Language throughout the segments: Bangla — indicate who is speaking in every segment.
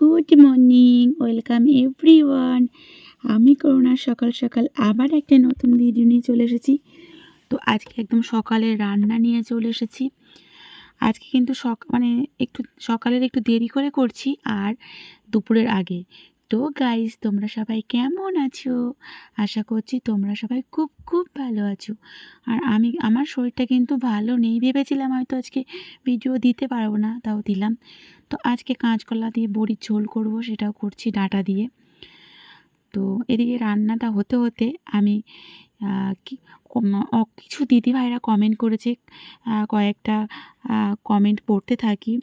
Speaker 1: গুড মর্নিং ওয়েলকাম এভরিওয়ান আমি করোনার সকাল সকাল আবার একটা নতুন ভিডিও নিয়ে চলে এসেছি। তো আজকে একদম সকালে রান্না নিয়ে চলে এসেছি। আজকে কিন্তু সক মানে একটু সকালের একটু দেরি করে করছি আর দুপুরের আগে। তো গাইস তোমরা সবাই কেমন আছো? আশা করছি তোমরা সবাই খুব খুব ভালো আছো। আর আমি, আমার শরীরটা কিন্তু ভালো নেই। ভেবেছিলাম হয়তো আজকে ভিডিও দিতে পারব না, তাও দিলাম। তো আজকে কাঁচকলা দিয়ে বড়ির ঝোল করব, সেটাও করছি ডাঁটা দিয়ে। তো এদিকে রান্নাটা হতে হতে আমি কিছু দিদিভাইরা কমেন্ট করেছে কয়েকটা কমেন্ট পড়তে থাকি।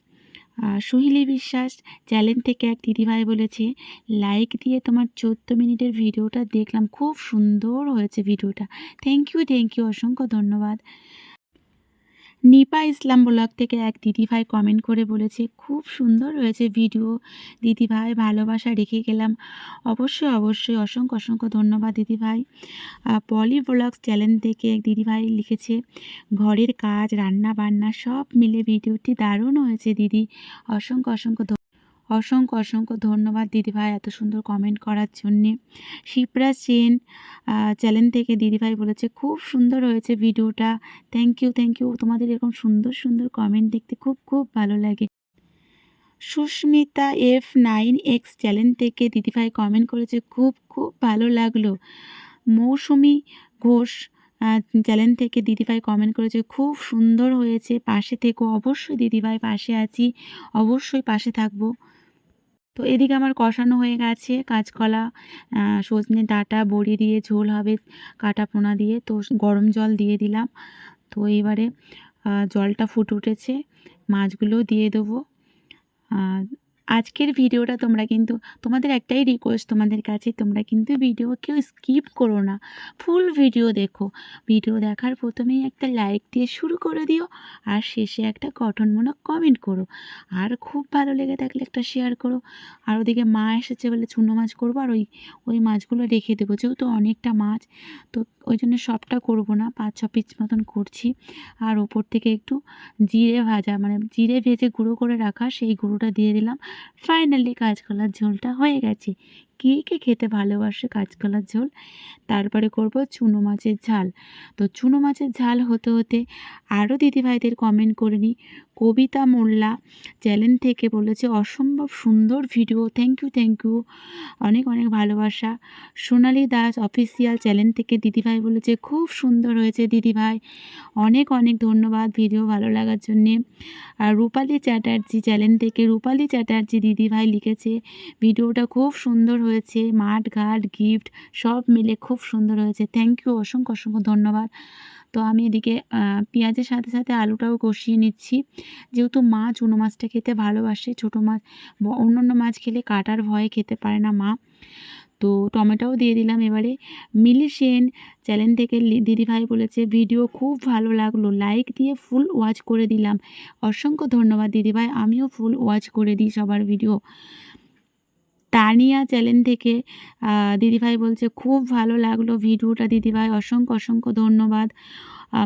Speaker 1: সুহিলি বিশ্বাস চ্যানেল থেকে এক দিদিভাই বলেছে লাইক দিয়ে তোমার চোদ্দ মিনিটের ভিডিওটা দেখলাম, খুব সুন্দর হয়েছে ভিডিওটা। থ্যাংক ইউ থ্যাংক ইউ অসংখ্য ধন্যবাদ। নিপা ইসলাম ব্লগ থেকে এক দিদিভাই কমেন্ট করে বলেছে, খুব সুন্দর হয়েছে ভিডিও দিদিভাই, ভালোবাসা রেখে গেলাম। অবশ্যই অবশ্যই, অসংখ্য অসংখ্য ধন্যবাদ দিদিভাই। পলি ব্লগস চ্যানেল থেকে এক দিদিভাই লিখেছে, ঘরের কাজ রান্না বান্না সব মিলে ভিডিওটি দারুণ হয়েছে দিদি। অসংখ্য অসংখ্য অসংখ্য অসংখ্য ধন্যবাদ দিদিভাই এত সুন্দর কমেন্ট করার জন্যে। শিপ্রা সেন চ্যানেল থেকে দিদিভাই বলেছে, খুব সুন্দর হয়েছে ভিডিওটা। থ্যাংক ইউ থ্যাংক ইউ তোমাদের এরকম সুন্দর সুন্দর কমেন্ট দেখতে খুব খুব ভালো লাগে। Sushmita F nine X channel থেকে দিদিভাই কমেন্ট করেছে, খুব খুব ভালো লাগল। মৌসুমি ঘোষ চ্যানেল থেকে দিদিভাই কমেন্ট করেছে, খুব সুন্দর হয়েছে, পাশে থেকো। অবশ্যই দিদিভাই পাশে আছি, অবশ্যই পাশে থাকব। তো এদিকে আমার কষানো হয়ে গেছে, কাঁচকলা সজনে ডাঁটা, বড়ি দিয়ে ঝোল হবে, কাটা পোনা দিয়ে, তো গরম জল দিয়ে দিলাম। তো এবারে জলটা ফুটে উঠেছে, মাছগুলোও দিয়ে দেবো। আর আজকের ভিডিওটা তোমরা কিন্তু, তোমাদের একটাই রিকোয়েস্ট তোমাদের কাছে, তোমরা কিন্তু ভিডিও কেউ স্কিপ করো না। ফুল ভিডিও দেখো। ভিডিও দেখার প্রথমেই একটা লাইক দিয়ে শুরু করে দিও, আর শেষে একটা গঠনমূলক কমেন্ট করো। আর খুব ভালো লেগে থাকলে একটা শেয়ার করো। আর ওদিকে মা এসেছে বলে চুনো মাছ করব, আর ওই ওই মাছগুলো রেখে দেবো। যেহেতু অনেকটা মাছ, তো ওই জন্য সবটা করব না, পাঁচ ছ পিস মতন করছি। আর ওপর থেকে একটু জিরে ভাজা মানে জিরে ভেজে গুঁড়ো করে রাখা, সেই গুঁড়োটা দিয়ে দিলাম। ফাইনালি কাঁচকলার ঝোলটা হয়ে গেছে। কে কে খেতে ভালোবাসে কাঁচকলার ঝোল। তারপরে করব চুনো মাছের ঝাল। তো চুনো মাছের ঝাল হতে হতে আরও দিদিভাইদের কমেন্ট করে নিই। কবিতা মোল্লা চ্যানেল থেকে বলেছে, অসম্ভব সুন্দর video thank you thank you অনেক অনেক ভালোবাসা। সোনালি দাস অফিসিয়াল চ্যানেল থেকে দিদিভাই বলেছে, খুব সুন্দর হয়েছে দিদিভাই। অনেক অনেক ধন্যবাদ ভিডিও ভালো লাগার জন্যে। আর রূপালী চ্যাটার্জি চ্যানেল থেকে রূপালী চ্যাটার্জি দিদিভাই লিখেছে, ভিডিওটা খুব সুন্দর হয়েছে। মাঠ, ঘাট গিফট সব মিলে খুব সুন্দর হয়েছে। থ্যাংক ইউ অসংখ্য অসংখ্য ধন্যবাদ। তো আমি এদিকে পেঁয়াজের সাথে সাথে আলুটাও কষিয়ে নিচ্ছি। যেহেতু মা চুনো মাছটা খেতে ভালোবাসে, ছোটো মাছ অন্য অন্য মাছ খেলে কাটার ভয়ে খেতে পারে না মা। তো টমেটোও দিয়ে দিলাম এবারে। মিলি সেন চ্যানেল থেকে দিদিভাই বলেছে, ভিডিও খুব ভালো লাগল। লাইক দিয়ে ফুল ওয়াচ করে দিলাম। অসংখ্য ধন্যবাদ দিদিভাই। আমিও ফুল ওয়াচ করে দিই সবার ভিডিও তানিয়া চ্যানেল থেকে দিদিভাই বলছে খুব ভালো লাগল ভিডিওটা দিদিভাই। অসংখ্য অসংখ্য ধন্যবাদ।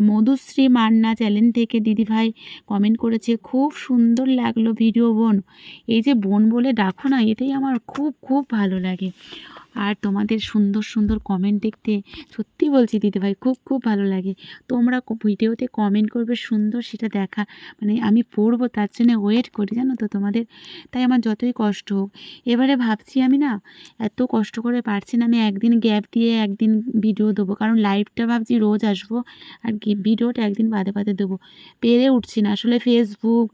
Speaker 1: মধুশ্রী মান্না চ্যানেল থেকে দিদিভাই কমেন্ট করেছে, খুব সুন্দর লাগল ভিডিও বোন। এই যে বোন বলে ডাকো না, এটাই আমার খুব খুব ভালো লাগে। আর তোমাদের সুন্দর সুন্দর কমেন্ট দেখতে সত্যি বলছি দিদিভাই খুব খুব ভালো লাগে। তোমরা ভিডিওতে কমেন্ট করবে, সুন্দর সেটা দেখা। মানে আমি পড়ব, তার জন্য ওয়েট করি, জানো তো তোমাদের? তাই আমার যতই কষ্ট হোক। এবারে ভাবছি আমি না, এত কষ্ট করে পারছি না, আমি একদিন গ্যাপ দিয়ে একদিন ভিডিও দেবো। কারণ লাইভটা ভাবছি রোজ আসব, আর ভিডিওটা একদিন বাদে বাদে দেবো। পেরে উঠছি না। আসলে ফেসবুক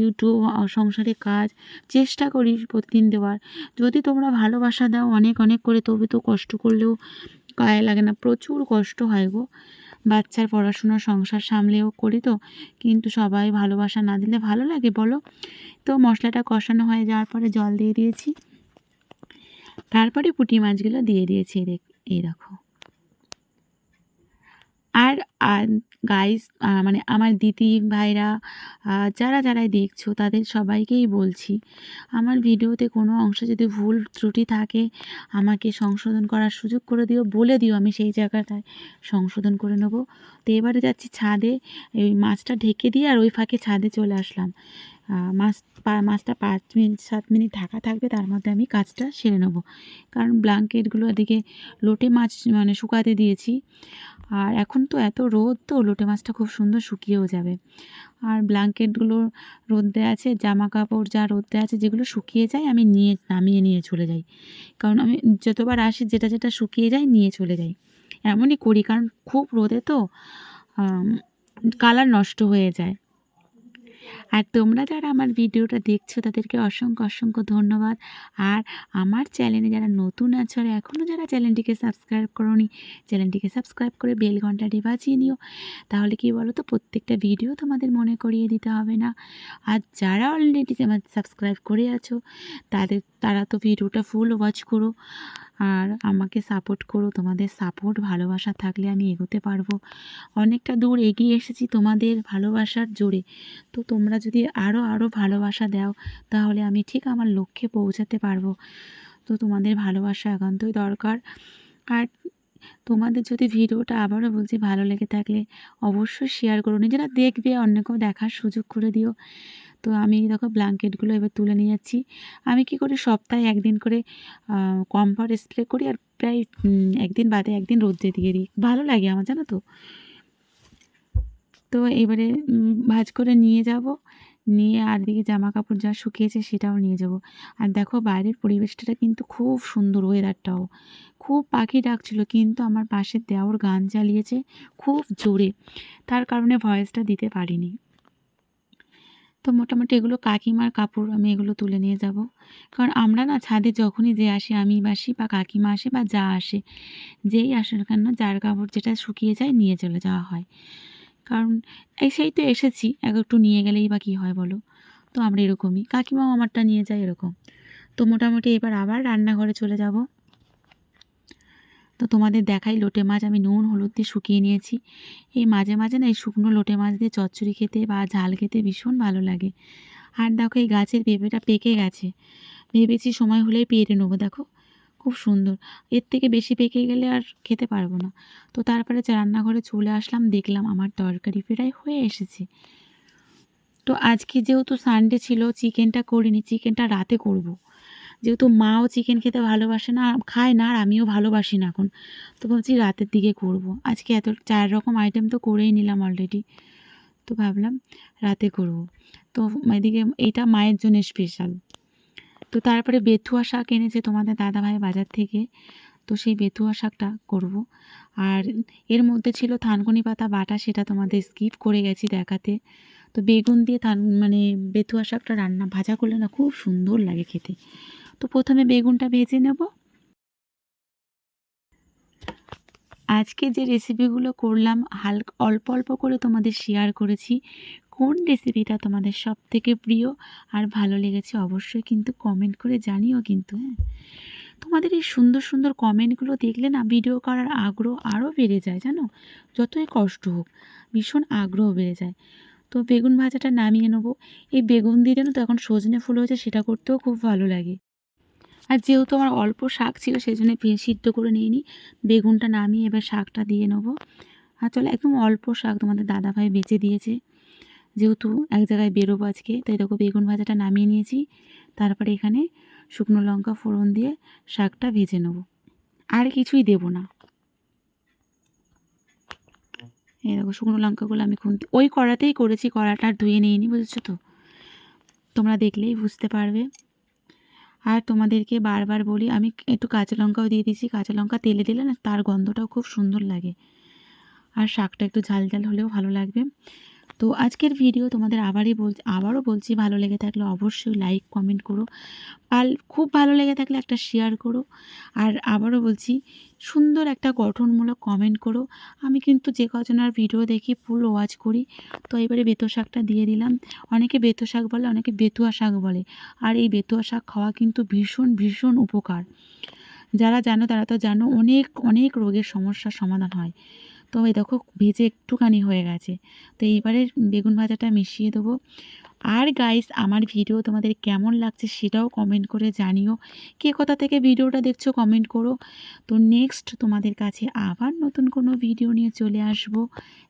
Speaker 1: ইউটিউব সংসারে কাজ চেষ্টা করি প্রতিদিন দেওয়ার। যদি তোমরা ভালোবাসা দাও অনেক অনেক করে, তবে তো কষ্ট করলেও গায়ে লাগে না। প্রচুর কষ্ট হয় গো। বাচ্চার পড়াশোনা, সংসার সামলেও করি তো। কিন্তু সবাই ভালোবাসা না দিলে ভালো লাগে বলো? তো মশলাটা কষানো হয়ে যাওয়ার পরে জল দিয়ে দিয়েছি। তারপরে পুঁটি মাছগুলো দিয়ে দিয়েছি। এই দেখো। আর গাইস মানে আমার দিদি ভাইরা যারা, যারাই দেখছ, তাদের সবাইকেই বলছি, আমার ভিডিওতে কোনো অংশে যদি ভুল ত্রুটি থাকে, আমাকে সংশোধন করার সুযোগ করে দিও, বলে দিও আমি সেই জায়গাটায় সংশোধন করে নেব। তো এবারে যাচ্ছি ছাদে ওই মাছটা ঢেকে দিয়ে আর ওই ফাঁকে ছাদে চলে আসলাম। মাছ পা- মাছটা পাঁচ মিনিট, সাত মিনিট ঢাকা থাকবে, তার মধ্যে আমি কাজটা সেরে নেব। কারণ ব্ল্যাঙ্কেটগুলো এদিকে লোটে মাছ মানে শুকাতে দিয়েছি। আর এখন তো এত রোদ, তো লোটে মাছটা খুব সুন্দর শুকিয়েও যাবে। আর ব্ল্যাঙ্কেটগুলো রোদ্রে আছে জামা কাপড় যা রোদ্রে আছে, যেগুলো শুকিয়ে যায়, আমি নিয়ে, নামিয়ে নিয়ে চলে যাই। কারণ আমি যতবার আসি, যেটা যেটা শুকিয়ে যায়, নিয়ে চলে যাই। এমনই করি, কারণ খুব রোদে তো কালার নষ্ট হয়ে যায়। আর তোমরা যারা আমার ভিডিওটা দেখছ, তাদেরকে অসংখ্য অসংখ্য ধন্যবাদ। আর আমার চ্যানেলে যারা নতুন আছো আর এখনও যারা চ্যানেলটিকে সাবস্ক্রাইব করোনি, চ্যানেলটিকে সাবস্ক্রাইব করে বেল ঘন্টাটি বাজিয়ে নিও। তাহলে কি বলো তো প্রত্যেকটা ভিডিও তোমাদের মনে করিয়ে দিতে হবে না। আর যারা অলরেডি আমার সাবস্ক্রাইব করে আছো, তাদের, তারা তো ভিডিওটা ফুল ওয়াচ করো। আর আমাকে সাপোর্ট করো, তোমাদের সাপোর্ট ভালোবাসা থাকলে আমি এগোতে পারব। অনেকটা দূর এগিয়ে এসেছি তোমাদের ভালোবাসার জোরে। তো তোমরা যদি আরও আরও ভালোবাসা দাও, তাহলে আমি ঠিক আমার লক্ষ্যে পৌঁছাতে পারব। তো তোমাদের ভালোবাসা একান্তই দরকার। আর তোমাদের যদি ভিডিওটা আবারও বলছি ভালো লেগে থাকলে অবশ্যই শেয়ার করো। নিজেরা দেখবে, অন্যকেও দেখার সুযোগ করে দিও। তো আমি দেখো ব্ল্যাঙ্কেটগুলো এবার তুলে নিয়ে যাচ্ছি। আমি কি করি, সপ্তাহে একদিন করে কমফর্ট স্প্রে করি আর প্রায় একদিন বাদে একদিন রোদ্রে দিয়ে দিই। ভালো লাগে আমার, জানো তো? তো এবারে ভাঁজ করে নিয়ে যাব। নিয়ে আর দিকে জামা কাপড় যা শুকিয়েছে সেটাও নিয়ে যাব। আর দেখো বাইরের পরিবেশটা কিন্তু খুব সুন্দর ওয়েদারটাও খুব পাখি ডাকছিল, কিন্তু আমার পাশের দেওর গান চালিয়েছে খুব জোরে। তার কারণে ভয়েসটা দিতে পারিনি। তো মোটামুটি এগুলো কাকিমার কাপড়, আমি এগুলো তুলে নিয়ে যাব। কারণ আমরা না ছাদে যখনই যে আসি, আমি বাসি বা কাকিমা আসে বা যা আসে, যেই আসে কেন, যার কাপড় যেটা শুকিয়ে যায় নিয়ে চলে যাওয়া হয়। কারণ এই সেই তো এসেছি, এক একটু নিয়ে গেলেই বা কী হয় বলো? তো আমরা এরকমই। কাকিমাও আমারটা নিয়ে যায় এরকম। তো মোটামুটি এবার আবার রান্নাঘরে চলে যাব। তো তোমাদের দেখাই লোটে মাছ, আমি নুন, হলুদ দিয়ে শুকিয়ে নিয়েছি। এই মাঝে মাঝে না এই শুকনো লোটে মাছ দিয়ে চচ্চড়ি খেতে বা ঝাল খেতে ভীষণ ভালো লাগে। আর দেখো এই গাছের পেঁপেটা পেকে গেছে। ভেবেছি সময় হলেই পেরে নেব, দেখো। খুব সুন্দর এর থেকে বেশি পেকে গেলে আর খেতে পারব না তো তারপরে রান্নাঘরে চলে আসলাম, দেখলাম আমার তরকারি প্রায় হয়ে এসেছে তো আজকে যেহেতু সানডে ছিল, চিকেনটা করিনি, চিকেনটা রাতে করব। যেহেতু মাও চিকেন খেতে ভালোবাসে না, খায় না, আর আমিও ভালোবাসি না এখন তো ভাবছি রাতের দিকে করব। আজকে এত চার রকম আইটেম তো করেই নিলাম অলরেডি তো ভাবলাম রাতে করব। তো এদিকে, এটা মায়ের জন্য স্পেশাল তো তারপরে বেথুয়া শাক এনেছে তোমাদের দাদাভাই বাজার থেকে। তো সেই বেথুয়া শাকটা করব। আর এর মধ্যে ছিল থানকুনি পাতা বাটা, সেটা তোমাদের স্কিপ করে গেছি দেখাতে। তো বেগুন দিয়ে থান মানে বেথুয়া শাকটা রান্না, ভাজা করলে না খুব সুন্দর লাগে খেতে। তো প্রথমে বেগুনটা ভেজে নেব। আজকে যে রেসিপিগুলো করলাম, হালকা, অল্প অল্প করে তোমাদের শেয়ার করেছি। কোন রেসিপিটা তোমাদের সব থেকে প্রিয় আর ভালো লেগেছে অবশ্যই কিন্তু কমেন্ট করে জানিও কিন্তু হ্যাঁ? তোমাদের এই সুন্দর সুন্দর কমেন্টগুলো দেখলে না ভিডিও করার আগ্রহ আরও বেড়ে যায়, জানো? যতই কষ্ট হোক, ভীষণ আগ্রহ বেড়ে যায়। তো বেগুন ভাজাটা নামিয়ে নেব। এই বেগুন দিয়ে জানো তো এখন সজনে ফুল হয়েছে, সেটা করতেও খুব ভালো লাগে। আর যেহেতু আমার অল্প শাক ছিল, সেই জন্য সিদ্ধ করে নিয়ে নিই বেগুনটা নামিয়ে এবার শাকটা দিয়ে নেব। আর চলো একদম অল্প শাক তোমাদের দাদাভাই বেঁচে দিয়েছে। যেহেতু এক জায়গায় বেরোবো আজকে, তাই দেখো বেগুন ভাজাটা নামিয়ে নিয়েছি। তারপরে এখানে শুকনো লঙ্কা ফোড়ন দিয়ে শাকটা ভেজে নেব। আর কিছুই দেব না। এই দেখো শুকনো লঙ্কাগুলো আমি খুনতে, ওই কড়াতেই করেছি, কড়াটা ধুয়ে নিয়ে নি বুঝেছ তো? তোমরা দেখলেই বুঝতে পারবে। আর তোমাদেরকে বারবার বলি, আমি একটু কাঁচা লঙ্কাও দিয়ে দিয়েছি, কাঁচা লঙ্কা তেলে দিলে না তার গন্ধটাও খুব সুন্দর লাগে। আর শাকটা একটু ঝাল ঝাল হলেও ভালো লাগবে। তো আজকের ভিডিও তোমাদের আবারই বল, আবারও বলছি, ভালো লেগে থাকলে অবশ্যই লাইক কমেন্ট করো। আর খুব ভালো লেগে থাকলে একটা শেয়ার করো। আর আবারও বলছি, সুন্দর একটা গঠনমূলক কমেন্ট করো। আমি কিন্তু যে কজনার ভিডিও দেখি ফুল ওয়াচ করি। তো এবারে বেতো শাকটা দিয়ে দিলাম। অনেকে বেতো শাক বলে, অনেকে বেতুয়া শাক বলে। আর এই বেতুয়া শাক খাওয়া কিন্তু ভীষণ ভীষণ উপকার। যারা জানো, তারা তো জানো, অনেক অনেক রোগের সমস্যার সমাধান হয়। তো এই দেখো ভেজে একটুখানি হয়ে গেছে। তো এইবারে বেগুন ভাজাটা মিশিয়ে দেবো। আর গাইস আমার ভিডিও তোমাদের কেমন লাগছে সেটাও কমেন্ট করে জানিও। কে কোথা থেকে ভিডিওটা দেখছ কমেন্ট করো। তো নেক্সট তোমাদের কাছে আবার নতুন কোনো ভিডিও নিয়ে চলে আসব।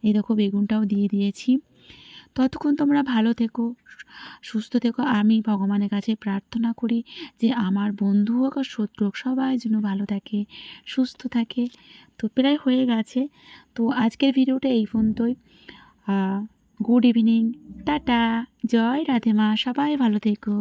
Speaker 1: এই দেখো বেগুনটাও দিয়ে দিয়েছি। ততক্ষণ তোমরা ভালো থেকো, সুস্থ থেকো। আমি ভগবানের কাছে প্রার্থনা করি যে আমার বন্ধু হোক আর শত্রু হোক, সবাই যেন ভালো থাকে, সুস্থ থাকে। তো প্রায় হয়ে গেছে। তো আজকের ভিডিওটা এই পর্যন্তই। গুড ইভিনিং টাটা, জয় রাধে মা, সবাই ভালো থেকো।